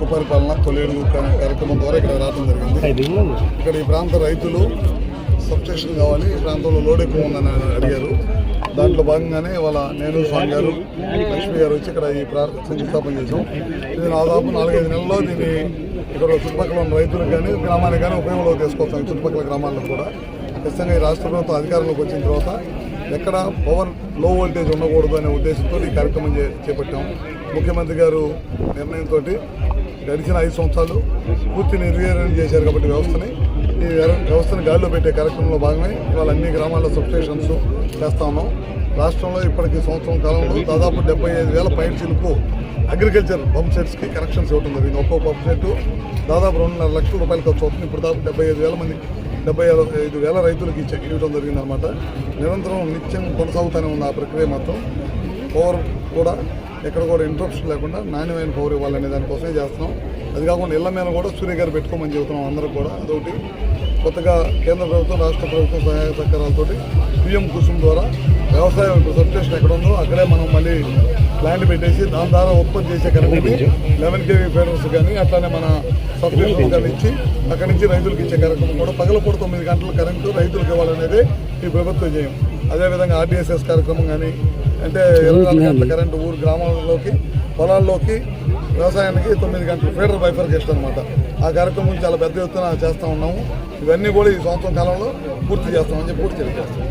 సుపరిపాలన తొలి అడుగు కా- కార్యక్రమం ద్వారా ఇక్కడ రావడం జరిగింది. ఇక్కడ ఈ ప్రాంత రైతులు సబ్స్టేషన్ కావాలి. ఈ ప్రాంతంలో లోడ్ ఎక్కువ ఉందని అడిగారు. దాంట్లో భాగంగానే వాళ్ళ నేను స్వామి గారు లక్ష్మి గారు వచ్చి ఇక్కడ ఈ శంకుస్థాపన చేసాం ఇది దాదాపు నాలుగైదు నెలల్లో దీన్ని ఇక్కడ చుట్టుపక్కల ఉన్న రైతులకు కానీ గ్రామానికి కానీ ఉపయోగంలో తీసుకొస్తాం చుట్టుపక్కల గ్రామాల్లో కూడా. ఖచ్చితంగా ఈ రాష్ట్ర ప్రభుత్వం అధికారంలోకి వచ్చిన తర్వాత ఎక్కడ పవర్లో వోల్టేజ్ ఉండకూడదు అనే ఉద్దేశంతో ఈ కార్యక్రమం చేపట్టాం. ముఖ్యమంత్రి గారు నిర్ణయంతో గడిచిన ఐదు సంవత్సరాలు పూర్తి నిర్వీర్యం చేశారు కాబట్టి వ్యవస్థని. ఈ వ్యవస్థను గాలిలో పెట్టే కార్యక్రమంలో భాగమే ఇవాళ అన్ని గ్రామాల్లో సబ్స్టేషన్స్ చేస్తా ఉన్నాం. రాష్ట్రంలో ఇప్పటికి సంవత్సరం కాలంలో దాదాపు డెబ్బై ఐదు వేల పైన చిలుపు అగ్రికల్చర్ పంప్ సెట్స్కి కనెక్షన్స్ ఇవ్వడం జరిగింది. ఒక్కో పంప్ సెట్ దాదాపు రెండున్నర లక్షల రూపాయలు ఖర్చు అవుతుంది. ఇప్పుడు దాదాపు డెబ్బై ఐదు వేల మంది డెబ్బై ఐదు వేల రైతులకి ఇచ్చే ఇవ్వడం జరిగింది అనమాట నిరంతరం నిత్యం కొనసాగుతూనే ఉంది ఆ ప్రక్రియ మాత్రం. పవర్ కూడా ఎక్కడ కూడా ఇంటరప్షన్ లేకుండా నాణ్యమైన పవర్ ఇవ్వాలనే దానికోసమే చేస్తున్నాం. అది కాకుండా ఇళ్ళ మీద కూడా సూర్య గారు పెట్టుకోమని చెబుతున్నాం అందరూ కూడా. అదొకటి. కొత్తగా కేంద్ర ప్రభుత్వం రాష్ట్ర ప్రభుత్వం సహాయ సహకారాలతో పిఎం కుసుమ్ ద్వారా వ్యవసాయం ఇప్పుడు సబ్స్టేషన్ ఎక్కడ ఉందో అక్కడే మనం మళ్ళీ ప్లాంట్ పెట్టేసి దాని ద్వారా ఉత్పత్తి చేసే కరెంట్ని లెవెన్ కేవీ ఫీడర్స్ కానీ అట్లానే మన సబ్స్టేషన్ కానీ ఇచ్చి అక్కడి నుంచి రైతులకు ఇచ్చే కార్యక్రమం కూడా పగలపూట తొమ్మిది గంటల కరెంటు రైతులకు ఇవ్వాలనేది ఈ ప్రభుత్వం చేయం అదేవిధంగా ఆర్డీఎస్ఎస్ కార్యక్రమం కానీ అంటే ఇరవై నాలుగు గంటల కరెంటు ఊరు గ్రామాలలోకి పొలాల్లోకి వ్యవసాయానికి తొమ్మిది గంటలు ఫీడర్ బైఫర్కేషన్ అనమాట ఆ కార్యక్రమం చాలా పెద్ద ఎత్తున చేస్తూ ఉన్నాము. ఇవన్నీ కూడా ఈ సంవత్సరం కాలంలో పూర్తి చేస్తామని చెప్పి పూర్తి తెలియజేస్తాం